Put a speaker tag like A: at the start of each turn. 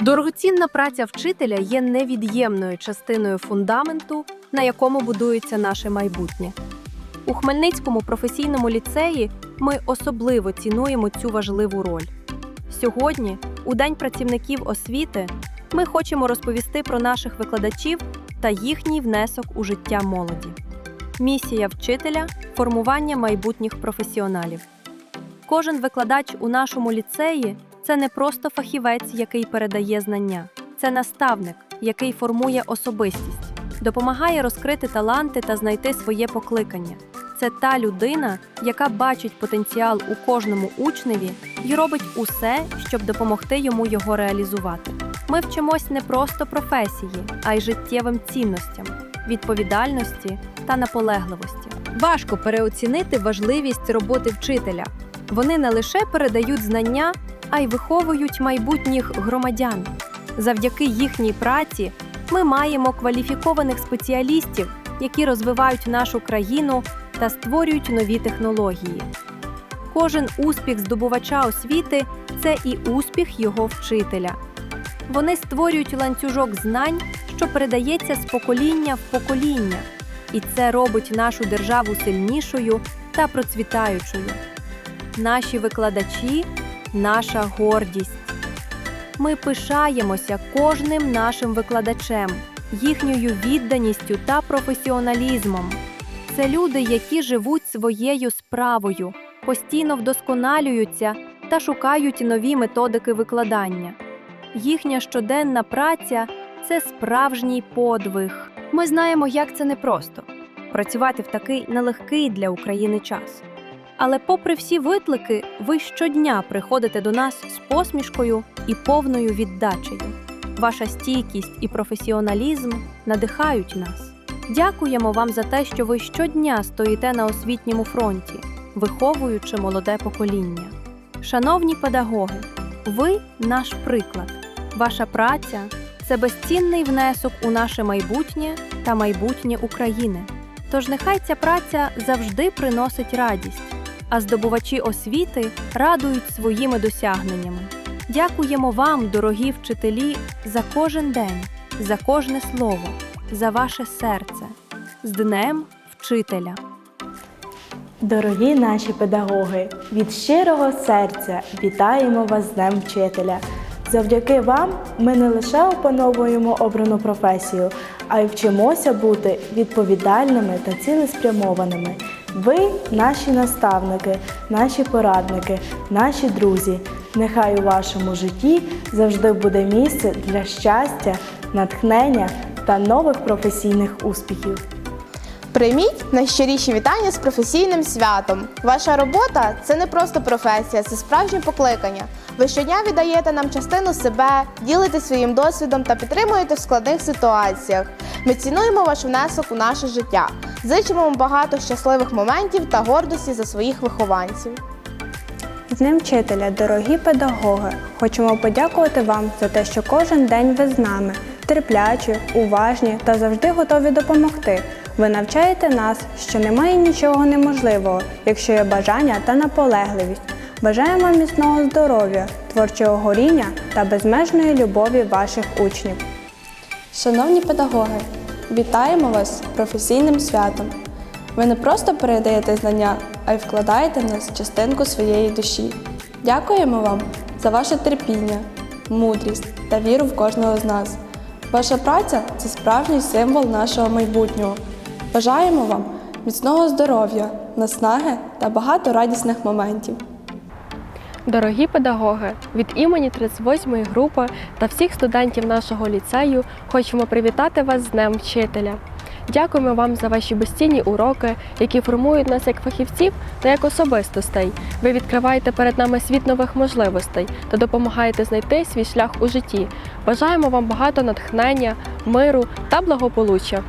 A: Дорогоцінна праця вчителя є невід'ємною частиною фундаменту, на якому будується наше майбутнє. У Хмельницькому професійному ліцеї ми особливо цінуємо цю важливу роль. Сьогодні, у День працівників освіти, ми хочемо розповісти про наших викладачів та їхній внесок у життя молоді. Місія вчителя формування майбутніх професіоналів. Кожен викладач у нашому ліцеї це не просто фахівець, який передає знання, це наставник, який формує особистість, допомагає розкрити таланти та знайти своє покликання. Це та людина, яка бачить потенціал у кожному учневі і робить усе, щоб допомогти йому його реалізувати. Ми вчимось не просто професії, а й життєвим цінностям, відповідальності та наполегливості. Важко переоцінити важливість роботи вчителя. Вони не лише передають знання, а й виховують майбутніх громадян. Завдяки їхній праці ми маємо кваліфікованих спеціалістів, які розвивають нашу країну та створюють нові технології. Кожен успіх здобувача освіти це і успіх його вчителя. Вони створюють ланцюжок знань, що передається з покоління в покоління, і це робить нашу державу сильнішою та процвітаючою. Наші викладачі наша гордість. Ми пишаємося кожним нашим викладачем, їхньою відданістю та професіоналізмом. Це люди, які живуть своєю справою, постійно вдосконалюються та шукають нові методики викладання. Їхня щоденна праця це справжній подвиг. Ми знаємо, як це непросто працювати в такий нелегкий для України час. Але, попри всі виклики, ви щодня приходите до нас з посмішкою і повною віддачею. Ваша стійкість і професіоналізм надихають нас. Дякуємо вам за те, що ви щодня стоїте на освітньому фронті, виховуючи молоде покоління. Шановні педагоги, ви наш приклад. Ваша праця це безцінний внесок у наше майбутнє та майбутнє України. Тож нехай ця праця завжди приносить радість а здобувачі освіти радують своїми досягненнями. Дякуємо вам, дорогі вчителі, за кожен день, за кожне слово, за ваше серце. З Днем Вчителя!
B: Дорогі наші педагоги, від щирого серця вітаємо вас з Днем Вчителя. Завдяки вам ми не лише опановуємо обрану професію, а й вчимося бути відповідальними та цілеспрямованими. Ви наші наставники, наші порадники, наші друзі. Нехай у вашому житті завжди буде місце для щастя, натхнення та нових професійних успіхів.
C: Прийміть найщиріші вітання з професійним святом. Ваша робота це не просто професія, це справжнє покликання. Ви щодня віддаєте нам частину себе, ділитесь своїм досвідом та підтримуєте в складних ситуаціях. Ми цінуємо ваш внесок у наше життя. Зичимо вам багато щасливих моментів та гордості за своїх вихованців.
D: З Днем вчителя, дорогі педагоги, хочемо подякувати вам за те, що кожен день ви з нами, терплячі, уважні та завжди готові допомогти. Ви навчаєте нас, що немає нічого неможливого, якщо є бажання та наполегливість. Бажаємо міцного здоров'я, творчого горіння та безмежної любові ваших учнів.
E: Шановні педагоги, вітаємо вас з професійним святом. Ви не просто передаєте знання, а й вкладаєте в нас частинку своєї душі. Дякуємо вам за ваше терпіння, мудрість та віру в кожного з нас. Ваша праця це справжній символ нашого майбутнього. Бажаємо вам міцного здоров'я, наснаги та багато радісних моментів.
F: Дорогі педагоги, від імені 38-ї групи та всіх студентів нашого ліцею хочемо привітати вас з Днем Вчителя. Дякуємо вам за ваші безцінні уроки, які формують нас як фахівців та як особистостей. Ви відкриваєте перед нами світ нових можливостей та допомагаєте знайти свій шлях у житті. Бажаємо вам багато натхнення, миру та благополуччя.